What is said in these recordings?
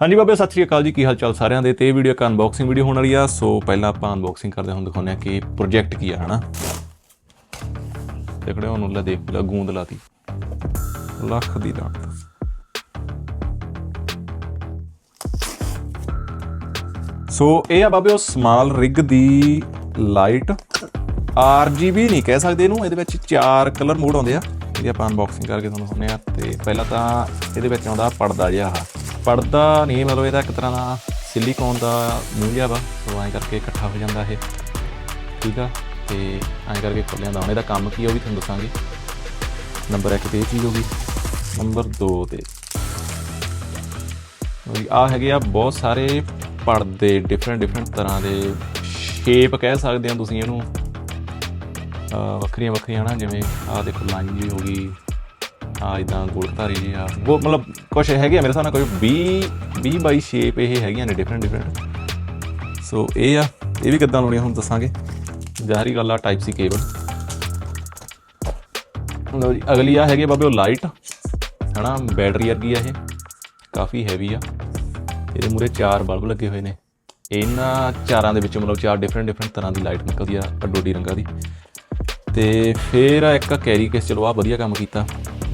ਹਾਂਜੀ ਬਾਬੇ, ਸਤਿ ਸ਼੍ਰੀ ਅਕਾਲ ਜੀ। ਕੀ ਹਾਲ ਚਾਲ ਸਾਰਿਆਂ ਦੇ? ਤੇ ਇਹ ਵੀਡੀਓ ਇੱਕ ਅਨਬਾਕਸਿੰਗ ਵੀਡੀਓ ਹੋਣ ਵਾਲੀ ਆ। ਸੋ ਪਹਿਲਾਂ ਆਪਾਂ ਅਨਬਾਕਸਿੰਗ ਕਰਦੇ ਹਾਂ, ਹੁਣ ਦਿਖਾਉਂਦੇ ਆ ਕਿ ਪ੍ਰੋਜੈਕਟ ਕੀ ਆ, ਹਨਾ? ਦੇਖੜੇ ਉਹਨੂੰ ਲੈ ਦੇਖ, ਲਾ ਗੂੰਦ ਲਾਤੀ। ਲੱਖ ਦੀ ਲਾਟ ਸੋ ਇਹ ਆ ਬਾਬੇ, ਉਹ ਸਮਾਲ ਰਿਗ ਦੀ ਲਾਈਟ RGB ਨਹੀਂ ਕਹਿ ਸਕਦੇ ਇਹਨੂੰ, ਇਹਦੇ ਵਿੱਚ ਚਾਰ ਕਲਰ ਮੋਡ ਆਉਂਦੇ ਆ। ਇਹ ਆਪਾਂ ਅਨਬਾਕਸਿੰਗ ਕਰਕੇ ਤੁਹਾਨੂੰ ਦਿਖਾਉਂਦੇ ਆ ਤੇ ਪਹਿਲਾਂ ਤਾਂ ਇਹਦੇ ਵਿੱਚ ਆਉਂਦਾ ਪਰਦਾ ਜਿਹਾ। ਆਹ ਪਰਦਾ ਨਹੀਂ, ਮਤਲਬ ਇਹਦਾ ਇੱਕ ਤਰ੍ਹਾਂ ਦਾ ਸਿਲੀਕੋਨ ਦਾ ਮੂੰਹ ਜਿਹਾ ਵਾ, ਸੋ ਐਂ ਕਰਕੇ ਇਕੱਠਾ ਹੋ ਜਾਂਦਾ ਇਹ। ਠੀਕ ਆ? ਤੇ ਐਂ ਕਰਕੇ ਖੁੱਲ ਦਾ ਹੁਣ ਇਹਦਾ ਕੰਮ ਕੀ ਆ, ਉਹ ਵੀ ਤੁਹਾਨੂੰ ਦੱਸਾਂਗੇ। ਨੰਬਰ 1 ਤੇ ਇਹ ਚੀਜ਼ ਹੋ ਗਈ। ਨੰਬਰ 2 ਤੇ। ਆ ਹੈਗੇ ਆ ਬਹੁਤ ਸਾਰੇ ਪਰਦੇ ਡਿਫਰੈਂਟ ਡਿਫਰੈਂਟ ਤਰ੍ਹਾਂ ਦੇ ਸ਼ੇਪ ਕਹਿ ਸਕਦੇ ਆ ਤੁਸੀਂ ਇਹਨੂੰ। ਵੱਖਰੀਆਂ ਵੱਖਰੀਆਂ ਨਾ, ਜਿਵੇਂ ਆਹ ਦੇਖੋ, ਲਾਈਨ ਜੀ ਹੋ ਗਈ। ਆ ਇਦਾਂ ਗੋਲਧਾਰੀ ਜੀ ਆ। ਉਹ ਮਤਲਬ ਕੁਝ ਹੈਗੇ ਆ ਮੇਰੇ ਹਿਸਾਬ ਨਾਲ ਕੋਈ 20 20 ਬਾਈ ਸ਼ੇਪ ਇਹ ਹੈਗੀਆਂ ਨੇ ਡਿਫਰੈਂਟ ਡਿਫਰੈਂਟ ਸੋ ਇਹ ਆ, ਇਹ ਵੀ ਕਿੱਦਾਂ ਲਾਉਣੀਆਂ ਹੁਣ ਦੱਸਾਂਗੇ। ਜ਼ਾਹਰੀ ਗੱਲ ਆ ਟਾਈਪ ਸੀ ਕੇਬਲ ਲਓ ਜੀ, ਅਗਲੀ ਆ ਹੈਗੀ ਬਾਬੇ ਉਹ ਲਾਈਟ ਹਨਾ ਬੈਟਰੀ ਵਰਗੀ ਆ ਇਹ। ਕਾਫੀ ਹੈਵੀ ਆ। ਇਹਦੇ ਮੂਰੇ ਚਾਰ ਬਲਬ ਲੱਗੇ ਹੋਏ ਨੇ। ਇਹਨਾਂ ਚਾਰਾਂ ਦੇ ਵਿੱਚ ਮਤਲਬ ਚਾਰ ਡਿਫਰੈਂਟ ਡਿਫਰੈਂਟ ਤਰ੍ਹਾਂ ਦੀ ਲਾਈਟ ਨਿਕਲਦੀ ਆ, ਅਡੋਡੀ ਰੰਗਾਂ ਦੀ। ਤੇ ਫਿਰ ਆ ਇੱਕ ਕੈਰੀ ਕੇਸ ਚਲੋ ਆ ਵਧੀਆ ਕੰਮ ਕੀਤਾ।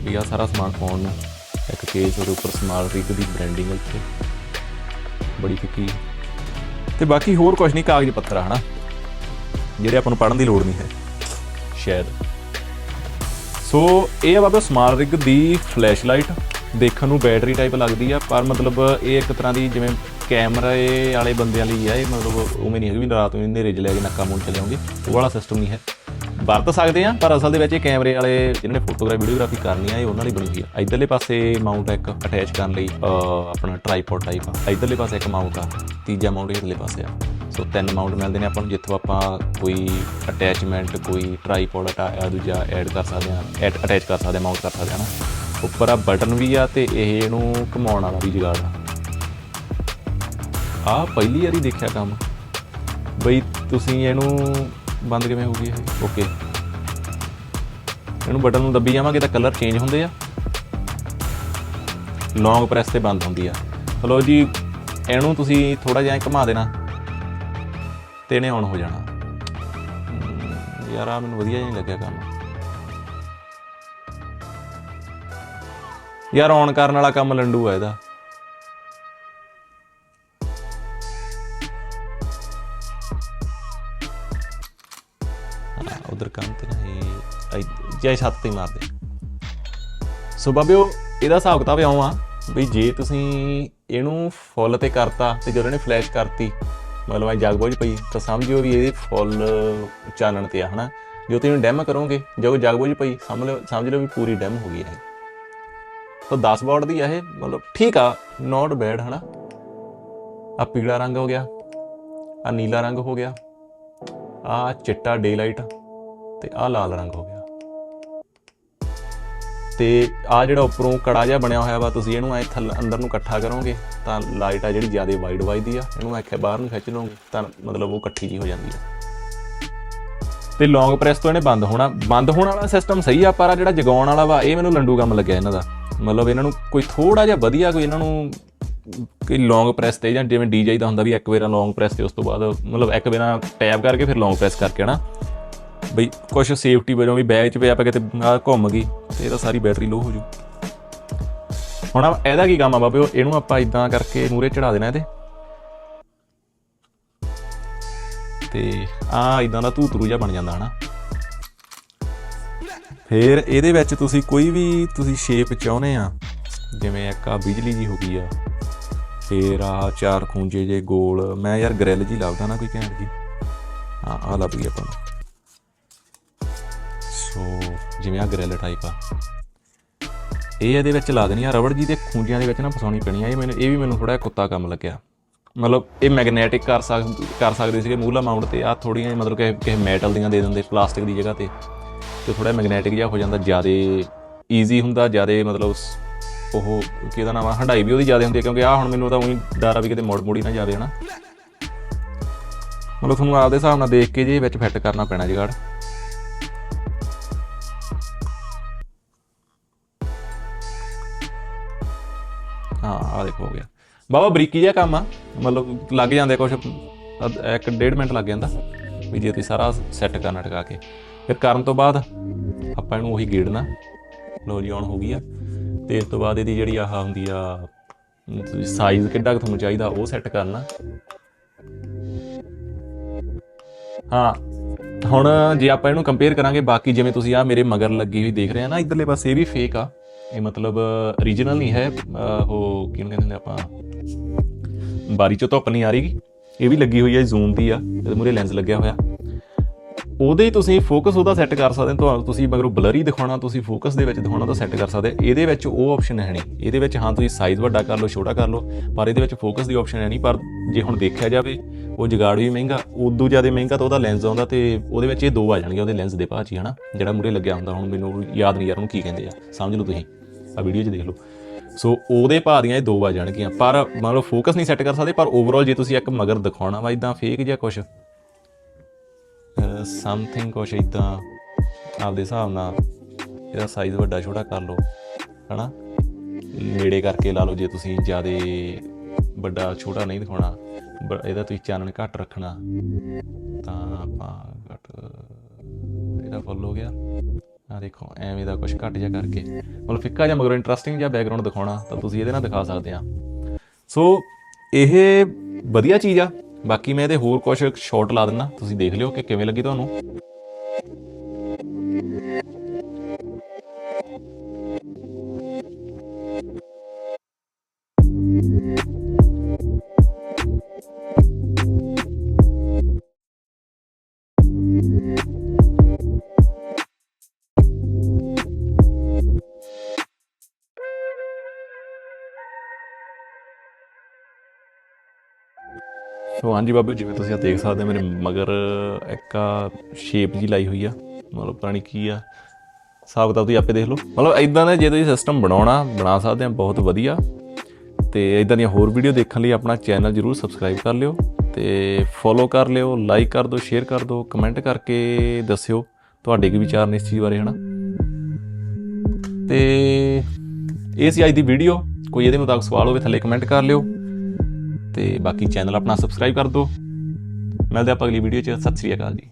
ਵੀ ਆ ਸਾਰਾ ਸਮਾਨ ਪਾਉਣ ਨੂੰ। ਇੱਕ ਕੇਸ ਉਹਦੇ ਉੱਪਰ ਸਮਾਲ ਰਿਗ ਦੀ ਬ੍ਰਾਂਡਿੰਗ ਇੱਥੇ ਬੜੀ ਫਿੱਕੀ। ਤੇ ਬਾਕੀ ਹੋਰ ਕੁਝ ਨਹੀਂ, ਕਾਗਜ਼ ਪੱਤਰ ਆ, ਹਨਾ? ਜਿਹੜੇ ਆਪਾਂ ਨੂੰ ਪੜਨ ਦੀ ਲੋੜ ਨਹੀਂ ਹੈ, ਸ਼ਾਇਦ। ਸੋ ਇਹ ਆ ਬਾਬਾ ਸਮਾਲ ਰਿਗ ਦੀ ਫਲੈਸ਼ ਲਾਈਟ ਦੇਖਣ ਨੂੰ ਬੈਟਰੀ ਟਾਈਪ ਲੱਗਦੀ ਆ, ਪਰ ਮਤਲਬ ਇਹ ਇੱਕ ਤਰ੍ਹਾਂ ਦੀ ਜਿਵੇਂ ਕੈਮਰੇ ਵਾਲੇ ਬੰਦਿਆਂ ਲਈ ਆ, ਇਹ ਮਤਲਬ ਉਵੇਂ ਨਹੀਂ ਹੈਗੀ ਵੀ ਰਾਤ ਨੂੰ ਹਨੇਰੇ 'ਚ ਲੈ ਕੇ ਨੱਕਾ ਮੂੰਹ ਚਲਾਉਂਗੇ ਉਹ ਵਾਲਾ ਸਿਸਟਮ ਨਹੀਂ ਹੈ। ਵਰਤ ਸਕਦੇ ਆ ਪਰ ਅਸਲ ਦੇ ਵਿੱਚ ਇਹ ਕੈਮਰੇ ਵਾਲੇ ਜਿਹਨਾਂ ਨੇ ਫੋਟੋਗ੍ਰਾਫੀ ਵੀਡੀਓਗ੍ਰਾਫੀ ਕਰਨੀ ਆ, ਇਹ ਉਹਨਾਂ ਲਈ ਬਣੀ ਹੋਈ ਆ। ਇਧਰਲੇ ਪਾਸੇ ਮਾਊਂਟ ਇੱਕ ਅਟੈਚ ਕਰਨ ਲਈ ਆਪਣਾ ਟ੍ਰਾਈਪੋਡ ਟਾਈਪ ਆ। ਇਧਰਲੇ ਪਾਸੇ ਇੱਕ ਮਾਊਂਟ ਆ, ਤੀਜਾ ਮਾਊਂਟ ਇਧਰਲੇ ਪਾਸੇ ਆ। ਸੋ ਤਿੰਨ ਮਾਊਂਟ ਮਿਲਦੇ ਨੇ ਆਪਾਂ ਨੂੰ, ਜਿੱਥੋਂ ਆਪਾਂ ਕੋਈ ਅਟੈਚਮੈਂਟ ਕੋਈ ਟ੍ਰਾਈਪੋਡ ਦੂਜਾ ਐਡ ਕਰ ਸਕਦੇ ਆ ਅਟੈਚ ਕਰ ਸਕਦੇ ਆ ਮਾਊਂਟ ਕਰ ਸਕਦੇ ਆ ਨਾ। ਉੱਪਰ ਆ ਬਟਨ ਵੀ ਆ ਤੇ ਇਹ ਇਹਨੂੰ ਘੁਮਾਉਣ ਵਾਲਾ ਵੀ ਜੁਗਾੜ ਆ। ਆ ਪਹਿਲੀ ਵਾਰੀ ਦੇਖਿਆ ਕੰਮ। ਬਈ, ਤੁਸੀਂ ਇਹਨੂੰ ਬੰਦ ਕਿਵੇਂ ਹੋ ਗਈ ਇਹ? ਓਕੇ ਇਹਨੂੰ ਬਟਨ ਨੂੰ ਦੱਬੀ ਜਾਵਾਂਗੇ ਤਾਂ ਕਲਰ ਚੇਂਜ ਹੁੰਦੇ ਆ। ਲੌਂਗ ਪ੍ਰੈਸ ਤੇ ਬੰਦ ਹੁੰਦੀ ਆ। ਹਲੋ ਜੀ, ਇਹਨੂੰ ਤੁਸੀਂ ਥੋੜਾ ਜਿਹਾ ਐਂ ਘੁਮਾ ਦੇਣਾ ਤੇ ਇਹਨੇ ਆਨ ਹੋ ਜਾਣਾ। ਯਾਰ ਆ ਮੈਨੂੰ ਵਧੀਆ ਨਹੀਂ ਲੱਗਿਆ ਕੰਮ। ਯਾਰ ਆਨ ਕਰਨ ਵਾਲਾ ਕੰਮ ਲੰਡੂ ਆ ਇਹਦਾ। ਉਧਰ ਕੰਮ ਤੇ ਨਾ ਇਹ ਜੈ ਛੱਤ ਤੇ ਮਾਰਦੇ। ਸੋ ਬਾਬਿਓ, ਇਹਦਾ ਹਿਸਾਬ ਕਿਤਾਬ ਇਉਂ ਆ ਵੀ ਜੇ ਤੁਸੀਂ ਇਹਨੂੰ ਫੁੱਲ ਤੇ ਕਰਤਾ ਤੇ ਜਦੋਂ ਇਹਨੇ ਫਲੈਸ਼ ਕਰਤੀ, ਮਤਲਬ ਐ ਜਗ ਬੁਝ ਪਈ, ਤਾਂ ਸਮਝਿਓ ਵੀ ਇਹ ਫੁੱਲ ਚਾਨਣ ਤੇ ਆ, ਹਨਾ? ਜੋ ਤੁਸੀਂ ਡੈਮ ਕਰੋਗੇ ਜਦੋਂ ਜਗ ਬੁਝ ਪਈ, ਸਮਝ ਲਓ ਸਮਝ ਲਓ ਵੀ ਪੂਰੀ ਡੈਮ ਹੋ ਗਈ ਇਹ। ਤਾਂ 10 ਵਾਟ ਦੀ ਆ ਇਹ, ਮਤਲਬ ਠੀਕ ਆ ਨਾਟ ਬੈਡ ਹਨਾ? ਆ ਪੀਲਾ ਰੰਗ ਹੋ ਗਿਆ ਆ ਨੀਲਾ ਰੰਗ ਹੋ ਗਿਆ ਆ ਚਿੱਟਾ ਡੇ ਲਾਈਟ ਤੇ ਆ ਲਾਲ ਰੰਗ ਹੋ ਗਿਆ। ਤੇ ਆ ਜਿਹੜਾ ਉੱਪਰੋਂ ਕੜਾ ਜਿਹਾ ਬਣਿਆ ਹੋਇਆ ਵਾ, ਤੁਸੀਂ ਇਹਨੂੰ ਐ ਥੱਲੇ ਅੰਦਰ ਨੂੰ ਇਕੱਠਾ ਕਰੋਗੇ, ਤਾਂ ਲਾਈਟ ਆ ਜਿਹੜੀ ਜ਼ਿਆਦਾ ਵਾਈਡ ਵੱਜਦੀ ਆ, ਇਹਨੂੰ ਐ ਬਾਹਰ ਨੂੰ ਖਿੱਚ ਲਓਗੇ, ਤਾਂ ਮਤਲਬ ਉਹ ਇਕੱਠੀ ਜੀ ਹੋ ਜਾਂਦੀ ਆ। ਤੇ ਲੌਂਗ ਪ੍ਰੈਸ ਤੋਂ ਇਹਨੇ ਬੰਦ ਹੋਣਾ, ਬੰਦ ਹੋਣ ਵਾਲਾ ਸਿਸਟਮ ਸਹੀ ਆ, ਪਰ ਆ ਜਿਹੜਾ ਜਗਾਉਣ ਵਾਲਾ ਵਾ, ਇਹ ਮੈਨੂੰ ਲੰਡੂ ਕੰਮ ਲੱਗਿਆ ਇਹਨਾਂ ਦਾ। ਮਤਲਬ ਇਹਨਾਂ ਨੂੰ ਕੋਈ ਥੋੜਾ ਜਿਹਾ ਵਧੀਆ ਕੋਈ ਇਹਨਾਂ ਨੂੰ ਕਿ ਲੌਂਗ ਪ੍ਰੈਸ ਤੇ, ਜਾਂ ਜਿਵੇਂ ਡੀਜੇ ਦਾ ਹੁੰਦਾ ਵੀ ਇੱਕ ਵਾਰ ਲੌਂਗ ਪ੍ਰੈਸ ਤੇ, ਉਸ ਤੋਂ ਬਾਅਦ ਮਤਲਬ ਇੱਕ ਵਾਰ ਟੈਪ ਕਰਕੇ ਫਿਰ ਲੌਂਗ ਪ੍ਰੈਸ ਕਰਕੇ ਨਾ ਬਈ ਕੁਝ ਸੇਫਟੀ ਵਜੋਂ ਵੀ ਬੈਗ 'ਚ ਪਿਆ ਆਪਾਂ ਕਿਤੇ ਆਹ ਘੁੰਮ ਗਈ, ਤੇ ਇਹਦਾ ਸਾਰੀ ਬੈਟਰੀ ਲੋ ਹੋ ਜੂ। ਹੁਣ ਆ ਇਹਦਾ ਕੀ ਕੰਮ ਆ ਬਾਬੇ ਇਹਨੂੰ ਆਪਾਂ ਇਦਾਂ ਕਰਕੇ ਮੂਰੇ ਚੜਾ ਦੇਣਾ ਇਹਦੇ। ਤੇ ਆ ਇਦਾਂ ਦਾ ਧੂਤਰੂ ਜਿਹਾ ਬਣ ਜਾਂਦਾ ਹਨਾ। ਫਿਰ ਇਹਦੇ ਵਿੱਚ ਤੁਸੀਂ ਕੋਈ ਵੀ ਤੁਸੀਂ ਸ਼ੇਪ ਚਾਹੁੰਦੇ ਆ, ਜਿਵੇਂ ਇੱਕ ਆ ਬਿਜਲੀ ਜੀ ਹੋ ਗਈ ਆ, ਫਿਰ ਆ ਚਾਰ ਖੂੰਜੇ ਜੇ ਗੋਲ, ਮੈਂ ਯਾਰ ਗ੍ਰਿਲ ਜੀ ਲੱਭਦਾ ਨਾ ਕੋਈ ਘੈਂਟ ਜੀ ਆ ਆ ਲੱਭ ਗਈ ਆਪਾਂ ਨੂੰ। ਸੋ ਜਿਵੇਂ ਆ ਗ੍ਰਿਲ ਟਾਈਪ ਆ। ਇਹ ਇਹਦੇ ਵਿੱਚ ਲਾ ਦੇਣੀ ਆ ਰਬੜ ਜੀ ਦੇ ਖੂੰਜਿਆਂ ਦੇ ਵਿੱਚ ਨਾ ਫਸਾਉਣੀ ਪੈਣੀ ਆ। ਇਹ ਮੈਨੂੰ ਇਹ ਵੀ ਮੈਨੂੰ ਥੋੜਾ ਕੁੱਤਾ ਕੰਮ ਲੱਗਿਆ। ਮਤਲਬ ਇਹ ਮੈਗਨੈਟਿਕ ਕਰ ਸਕ ਕਰ ਸਕਦੇ ਸੀਗੇ ਮੂਹਲਾ ਮਾਊਂਟ ਤੇ। ਆ ਥੋੜੀਆਂ ਮਤਲਬ ਕਿ ਕਿਸੇ ਮੈਟਲ ਦੀਆਂ ਦੇ ਦਿੰਦੇ ਪਲਾਸਟਿਕ ਦੀ ਜਗ੍ਹਾ ਤੇ। ਤੇ ਥੋੜਾ ਮੈਗਨੈਟਿਕ ਜਿਹਾ ਹੋ ਜਾਂਦਾ, ਜ਼ਿਆਦਾ ਈਜ਼ੀ ਹੁੰਦਾ, ਜ਼ਿਆਦਾ ਮਤਲਬ ਉਹ ਕਿਹਦਾ ਨਾਮ ਆ? ਹੰਡਾਈ ਵੀ ਉਹਦੀ ਜ਼ਿਆਦਾ ਹੁੰਦੀ ਹੈ ਕਿਉਂਕਿ ਆ ਹੁਣ ਮੈਨੂੰ ਤਾਂ ਉਹੀ ਡਰ ਆ ਵੀ ਕਿਤੇ ਮੋੜ ਮੋੜੀ ਨਾ ਜਾਵੇ, ਹਨਾ। ਮਤਲਬ ਤੁਹਾਨੂੰ ਆਪਦੇ ਹਿਸਾਬ ਨਾਲ ਦੇਖ ਕੇ ਜੇ ਵਿੱਚ ਫਿੱਟ ਕਰਨਾ ਪੈਣਾ ਜਗਾੜ। ਆ ਦੇਖੋ ਹੋ ਗਿਆ। ਬਾਬਾ ਬਰੀਕੀ ਜਿਹਾ ਕੰਮ ਆ। ਮਤਲਬ ਲੱਗ ਜਾਂਦੇ ਕੁਝ ਇੱਕ ਡੇਢ ਮਿੰਟ ਲੱਗ ਜਾਂਦਾ। ਵੀ ਜੇ ਤੁਸੀਂ ਸਾਰਾ ਸੈੱਟ ਕਰਨਾ ਟਿਕਾ ਕੇ। ਫਿਰ ਕਰਨ ਤੋਂ ਬਾਅਦ ਆਪਾਂ ਇਹਨੂੰ ਉਹੀ ਗੇੜਨਾ। ਲੋ ਜੀ ਔਨ ਹੋ ਗਈ ਆ। ਤੇ ਇਸ ਤੋਂ ਬਾਅਦ ਇਹਦੀ ਜਿਹੜੀ ਆਹ ਹੁੰਦੀ ਆ ਸਾਈਜ਼ ਕਿੱਡਾ ਤੁਹਾਨੂੰ ਚਾਹੀਦਾ, ਉਹ ਸੈੱਟ ਕਰਨਾ। ਹਾਂ, ਹੁਣ ਜੇ ਆਪਾਂ ਇਹਨੂੰ ਕੰਪੇਅਰ ਕਰਾਂਗੇ, ਬਾਕੀ ਜਿਵੇਂ ਤੁਸੀਂ ਆ ਮੇਰੇ ਮਗਰ ਲੱਗੀ ਹੋਈ ਦੇਖ ਰਹੇ ਆ ਨਾ, ਇਧਰਲੇ ਪਾਸੇ ਇਹ ਵੀ ਫੇਕ ਆ। ਇਹ ਮਤਲਬ ਓਰੀਜਨਲ ਨਹੀਂ ਹੈ ਉਹ ਕਿਹਨੂੰ ਕਹਿੰਦੇ ਨੇ ਆਪਾਂ? ਬਾਰੀ ਚੋਂ ਧੁੱਪ ਨਹੀਂ ਆ ਰਹੀਗੀ ਇਹ ਵੀ ਲੱਗੀ ਹੋਈ ਹੈ ਜ਼ੂਮ ਦੀ ਆ, ਇਹਦੇ ਮੂਰੇ ਲੈਂਸ ਲੱਗਿਆ ਹੋਇਆ। ਉਹਦੇ ਹੀ ਤੁਸੀਂ ਫੋਕਸ ਉਹਦਾ ਸੈੱਟ ਕਰ ਸਕਦੇ ਹੋ ਤੁਹਾਨੂੰ ਤੁਸੀਂ ਮਗਰੋਂ ਬਲਰੀ ਦਿਖਾਉਣਾ, ਤੁਸੀਂ ਫੋਕਸ ਦੇ ਵਿੱਚ ਦਿਖਾਉਣਾ ਤਾਂ ਸੈੱਟ ਕਰ ਸਕਦੇ ਇਹਦੇ ਵਿੱਚ ਉਹ ਆਪਸ਼ਨ ਹੈ ਨਹੀਂ। ਇਹਦੇ ਵਿੱਚ ਹਾਂ, ਤੁਸੀਂ ਸਾਈਜ਼ ਵੱਡਾ ਕਰ ਲਓ, ਛੋਟਾ ਕਰ ਲਓ, ਪਰ ਇਹਦੇ ਵਿੱਚ ਫੋਕਸ ਦੀ ਆਪਸ਼ਨ ਹੈ ਨਹੀਂ। ਪਰ ਜੇ ਹੁਣ ਦੇਖਿਆ ਜਾਵੇ, ਉਹ ਜਗਾੜ ਵੀ ਮਹਿੰਗਾ, ਉਦੋਂ ਜ਼ਿਆਦਾ ਮਹਿੰਗਾ ਤਾਂ ਉਹਦਾ ਲੈਂਸ ਆਉਂਦਾ ਤੇ ਉਹਦੇ ਵਿੱਚ ਇਹ ਦੋ ਆ ਜਾਣਗੇ ਉਹਦੇ ਲੈਂਸ ਦੇ ਭਾਅ ਭਾਜੀ ਹਨਾ? ਜਿਹੜਾ ਮੂਰੇ ਲੱਗਿਆ ਹੁੰਦਾ, ਹੁਣ ਮੈਨੂੰ ਯਾਦ ਨਹੀਂ ਯਾਰ ਉਹਨੂੰ ਕੀ ਕਹਿੰਦੇ ਆ, ਸਮਝ ਲਓ ਤੁਸੀਂ। ਆ ਵੀਡੀਓ 'ਚ ਦੇਖ ਲਓ। ਸੋ ਉਹਦੇ ਭਾਅ ਦੀਆਂ ਇਹ ਦੋ ਆ ਜਾਣਗੀਆਂ। ਪਰ ਮੰਨ ਲਓ ਫੋਕਸ ਨਹੀਂ ਸੈੱਟ ਕਰ ਸਕਦੇ, ਪਰ ਓਵਰਆਲ ਜੇ ਤੁਸੀਂ ਇੱਕ ਮਗਰ ਦਿਖਾਉਣਾ ਵਾ ਇਦਾਂ ਫੇਕ ਜਾਂ ਕੁਝ ਸਮਥਿੰਗ ਕੁਛ ਇਦਾਂ ਆਪਦੇ ਹਿਸਾਬ ਨਾਲ ਇਹਦਾ ਸਾਈਜ਼ ਵੱਡਾ ਛੋਟਾ ਕਰ ਲਓ, ਹਨਾ? ਨੇੜੇ ਕਰਕੇ ਲਾ ਲਓ, ਜੇ ਤੁਸੀਂ ਜ਼ਿਆਦਾ ਵੱਡਾ ਛੋਟਾ ਨਹੀਂ ਦਿਖਾਉਣਾ, ਬ- ਇਹਦਾ ਤੁਸੀਂ ਚਾਨਣ ਘੱਟ ਰੱਖਣਾ, ਤਾਂ ਆਪਾਂ ਘੱਟ, ਇਹਦਾ ਫੁੱਲ ਹੋ ਗਿਆ। ਆ ਦੇਖੋ, ਐਵੇਂ ਦਾ ਕੁਝ ਘੱਟ ਜਿਹਾ ਕਰਕੇ। ਮਤਲਬ ਫਿੱਕਾ ਜਿਹਾ ਮਗਰੋਂ ਇੰਟਰਸਟਿੰਗ ਜਿਹਾ ਬੈਕਗ੍ਰਾਉਂਡ ਦਿਖਾਉਣਾ, ਤਾਂ ਤੁਸੀਂ ਇਹਦੇ ਨਾਲ ਦਿਖਾ ਸਕਦੇ ਆ। ਸੋ ਇਹ ਵਧੀਆ ਚੀਜ਼ ਆ। ਬਾਕੀ ਮੈਂ ਇਹਦੇ ਹੋਰ ਕੁਝ ਸ਼ਾਰਟ ਲਾ ਦਿੰਦਾ ਤੁਸੀਂ ਦੇਖ ਲਿਓ ਕਿ ਕਿਵੇਂ ਲੱਗੀ ਤੁਹਾਨੂੰ। ਸੋ ਹਾਂਜੀ ਬਾਬੂ, ਜਿਵੇਂ ਤੁਸੀਂ ਆ ਦੇਖ ਸਕਦੇ ਹੋ, ਮੇਰੇ ਮਗਰ ਇੱਕ ਸ਼ੇਪ ਜੀ ਲਾਈ ਹੋਈ ਆ। ਮਤਲਬ ਪਤਾ ਨਹੀਂ ਕੀ ਆ। ਹਿਸਾਬ ਕਿਤਾਬ ਤੁਸੀਂ ਆਪੇ ਦੇਖ ਲਓ। ਮਤਲਬ ਇਦਾਂ ਦਾ ਜੇ ਤੁਸੀਂ ਸਿਸਟਮ ਬਣਾਉਣਾ, ਬਣਾ ਸਕਦੇ ਆ, ਬਹੁਤ ਵਧੀਆ। ਤੇ ਇਦਾਂ ਦੀਆਂ ਹੋਰ ਵੀਡੀਓ ਦੇਖਣ ਲਈ ਆਪਣਾ ਚੈਨਲ ਜਰੂਰ ਸਬਸਕ੍ਰਾਈਬ ਕਰ ਲਿਓ। ਤੇ ਫੋਲੋ ਕਰ ਲਿਓ ਲਾਈਕ ਕਰ ਦਿਓ ਸ਼ੇਅਰ ਕਰ ਦਿਓ ਕਮੈਂਟ ਕਰਕੇ ਦੱਸਿਓ ਤੁਹਾਡੇ ਕੀ ਵਿਚਾਰ ਨੇ ਇਸ ਚੀਜ਼ ਬਾਰੇ, ਹਨਾ? ਤੇ ਇਹ ਸੀ ਅੱਜ ਦੀ ਵੀਡੀਓ ਕੋਈ ਇਹਦੇ ਮੁਤਾਬਕ ਸਵਾਲ ਹੋਵੇ, ਥੱਲੇ ਕਮੈਂਟ ਕਰ ਲਿਓ। ਤੇ ਬਾਕੀ ਚੈਨਲ ਆਪਣਾ ਸਬਸਕ੍ਰਾਈਬ ਕਰ ਦਿਓ। ਮਿਲਦੇ ਆਪਾਂ ਅਗਲੀ ਵੀਡੀਓ 'ਚ। ਸਤਿ ਸ੍ਰੀ ਅਕਾਲ ਜੀ।